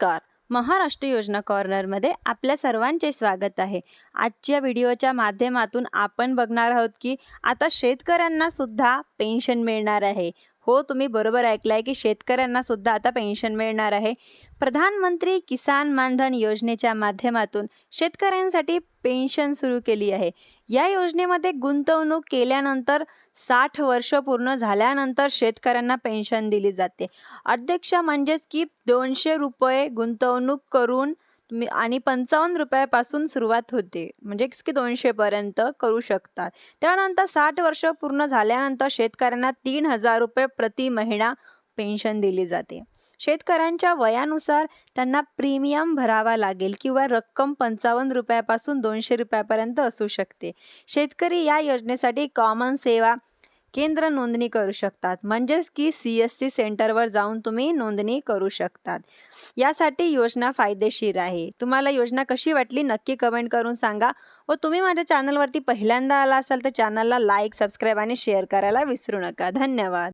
नमस्कार. महाराष्ट्र योजना कॉर्नरमध्ये आपल्या सर्वांचे स्वागत आहे. आजच्या व्हिडिओच्या माध्यमातून आपण बघणार आहोत की आता शेतकऱ्यांना सुद्धा पेन्शन मिळणार आहे. हो तुम्ही बरोबर ऐकलंय की शेतकऱ्यांना सुद्धा आता पेन्शन मिळणार आहे. प्रधानमंत्री किसान मानधन योजनेच्या माध्यमातून शेतकऱ्यांसाठी पेन्शन सुरू केली आहे. या योजनेमध्ये गुंतवणूक केल्यानंतर साठ वर्ष पूर्ण झाल्यानंतर शेतकऱ्यांना पेन्शन दिली जाते. अध्यक्ष म्हणजेच की दोनशे रुपये गुंतवणूक करून तुम्ही आणि पंचावन्न रुपयापासून सुरुवात होते. म्हणजेच की दोनशेपर्यंत करू शकतात. त्यानंतर साठ वर्ष पूर्ण झाल्यानंतर शेतकऱ्यांना तीन हजार रुपये प्रति महिना पेन्शन दिली जाते. शेतकऱ्यांच्या वयानुसार त्यांना प्रीमियम भरावा लागेल किंवा रक्कम पंचावन्न रुपयापासून दोनशे रुपयापर्यंत असू शकते. शेतकरी या योजनेसाठी कॉमन सेवा केंद्र नोंदणी करू शकतात. म्हणजेच की सी एस सी सेंटरवर जाऊन तुम्ही नोंदणी करू शकतात. यासाठी योजना फायदेशीर आहे. तुम्हाला योजना कशी वाटली नक्की कमेंट करून सांगा व तुम्ही माझ्या चॅनलवरती पहिल्यांदा आला असाल तर चॅनलला लाईक सबस्क्राईब आणि शेअर करायला विसरू नका. धन्यवाद.